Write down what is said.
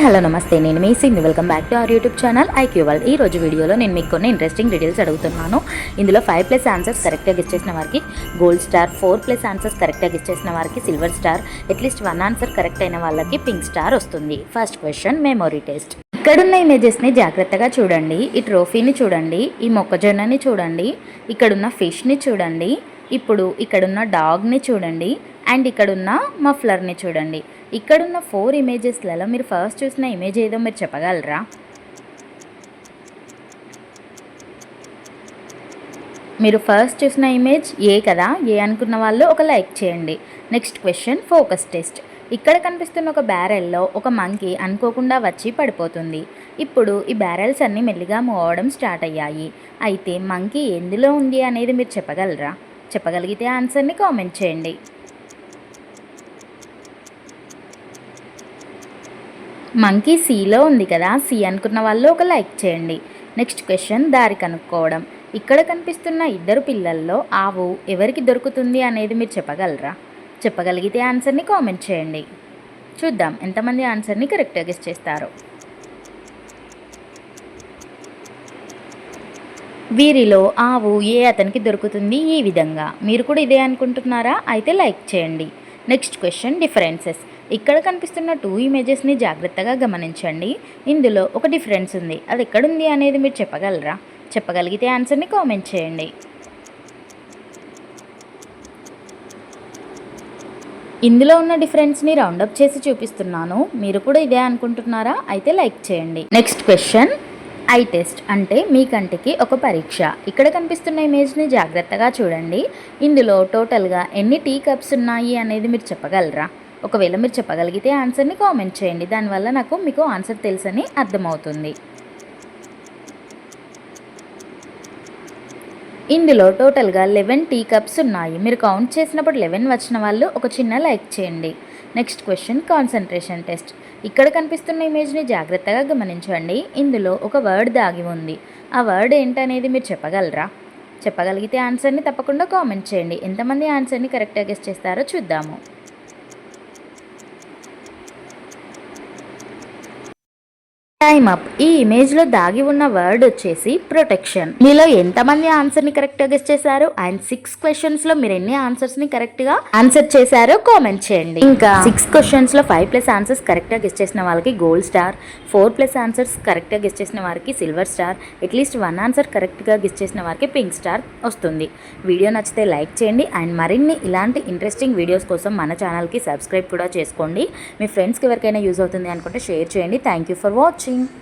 Hello నమస్తే. నేను మీ Singh. Welcome back to our YouTube channel IQ World ఈ రోజు వీడియోలో నేను మీకు కొన్ని ఇంట్రెస్టింగ్ డీటెయిల్స్ అడుగుతున్నాను. ఇందులో ఫైవ్ ప్లస్ ఆన్సర్స్ కరెక్ట్గా గెస్ చేసిన వారికి gold star four plus answers కరెక్ట్గా గెస్ చేసిన వారికి silver star at least one answer correct అయిన వాళ్ళకి పింక్ స్టార్ వస్తుంది. ఫస్ట్ క్వశ్చన్ మెమొరీ టెస్ట్ ఇక్కడున్న ఇమేజెస్ని జాగ్రత్తగా చూడండి. ఈ ట్రోఫీని చూడండి. ఈ మొక్కజొన్నని చూడండి. ఇక్కడున్న ఫిష్ని చూడండి. ఇప్పుడు ఇక్కడున్న డాగ్ని చూడండి. అండ్ ఇక్కడున్న మఫ్లర్ని చూడండి. ఇక్కడున్న ఫోర్ ఇమేజెస్లలో మీరు ఫస్ట్ చూసిన ఇమేజ్ ఏదో మీరు చెప్పగలరా? మీరు ఫస్ట్ చూసిన ఇమేజ్ ఏ కదా ఏ అనుకున్న వాళ్ళు ఒక లైక్ చేయండి. Next question focus test. ఇక్కడ కనిపిస్తున్న ఒక బ్యారెల్లో ఒక మంకీ అనుకోకుండా వచ్చి పడిపోతుంది. ఇప్పుడు ఈ బ్యారెల్స్ అన్నీ మెల్లిగా మూవ్ అవ్వడం స్టార్ట్ అయ్యాయి. అయితే మంకీ ఎందులో ఉంది అనేది మీరు చెప్పగలరా? చెప్పగలిగితే ఆన్సర్ని కామెంట్ చేయండి. మంకీ సీలో ఉంది కదా. సి అనుకున్న వాళ్ళు ఒక లైక్ చేయండి. నెక్స్ట్ క్వశ్చన్ దారి కనుక్కోవడం. ఇక్కడ కనిపిస్తున్న ఇద్దరు పిల్లల్లో ఆవు ఎవరికి దొరుకుతుంది అనేది మీరు చెప్పగలరా? చెప్పగలిగితే ఆన్సర్ని కామెంట్ చేయండి. చూద్దాం ఎంతమంది ఆన్సర్ని కరెక్ట్గా గెస్ చేస్తారు. వీరిలో ఆవు ఏ అతనికి దొరుకుతుంది? ఈ విధంగా. మీరు కూడా ఇదే అనుకుంటున్నారా? అయితే లైక్ చేయండి. నెక్స్ట్ క్వశ్చన్ డిఫరెన్సెస్ ఇక్కడ కనిపిస్తున్న టూ ఇమేజెస్ని జాగ్రత్తగా గమనించండి. ఇందులో ఒక డిఫరెన్స్ ఉంది. అది ఎక్కడుంది అనేది మీరు చెప్పగలరా? చెప్పగలిగితే ఆన్సర్ని కామెంట్ చేయండి. ఇందులో ఉన్న డిఫరెన్స్ని రౌండప్ చేసి చూపిస్తున్నాను. మీరు కూడా ఇదే అనుకుంటున్నారా? అయితే లైక్ చేయండి. Next question. ఐ టెస్ట్ అంటే మీ కంటికి ఒక పరీక్ష. ఇక్కడ కనిపిస్తున్న ఇమేజ్ని జాగ్రత్తగా చూడండి. ఇందులో టోటల్గా ఎన్ని టీ కప్స్ ఉన్నాయి అనేది మీరు చెప్పగలరా? ఒకవేళ మీరు చెప్పగలిగితే ఆన్సర్ని కామెంట్ చేయండి. దానివల్ల నాకు మీకు ఆన్సర్ తెలుసని అర్థమవుతుంది. ఇందులో టోటల్గా లెవెన్ టీ కప్స్ ఉన్నాయి. మీరు కౌంట్ చేసినప్పుడు లెవెన్ వచ్చిన వాళ్ళు ఒక చిన్న లైక్ చేయండి. Next question concentration test. ఇక్కడ కనిపిస్తున్న ఇమేజ్ని జాగ్రత్తగా గమనించండి. ఇందులో ఒక వర్డ్ దాగి ఉంది. ఆ వర్డ్ ఏంటనేది మీరు చెప్పగలరా? చెప్పగలిగితే ఆన్సర్ని తప్పకుండా కామెంట్ చేయండి. ఎంతమంది ఆన్సర్ని కరెక్ట్గా గెస్ట్ చేస్తారో చూద్దాము. Time up. ఈ ఇమేజ్లో దాగి ఉన్న వర్డ్ వచ్చేసి ప్రొటెక్షన్. మీలో ఎంతమంది ఆన్సర్ని కరెక్ట్గా గెస్ చేశారు? అండ్ సిక్స్ క్వశ్చన్స్లో మీరు ఎన్ని ఆన్సర్స్ని కరెక్ట్గా ఆన్సర్ చేశారో కామెంట్ చేయండి. ఇంకా సిక్స్ క్వశ్చన్స్లో ఫైవ్ ప్లస్ ఆన్సర్స్ కరెక్ట్గా గెస్ చేసిన వాళ్ళకి gold star. Four plus answers కరెక్ట్గా గెస్ చేసిన వారికి silver star. At least one answer కరెక్ట్గా గెస్ చేసిన వారికి పింక్ స్టార్ వస్తుంది. వీడియో నచ్చితే లైక్ చేయండి. అండ్ మరిన్ని ఇలాంటి ఇంట్రెస్టింగ్ వీడియోస్ కోసం మన ఛానల్కి సబ్స్క్రైబ్ కూడా చేసుకోండి. మీ ఫ్రెండ్స్కి ఎవరికైనా యూజ్ అవుతుంది అనుకుంటే షేర్ చేయండి. Thank you for watching. watching.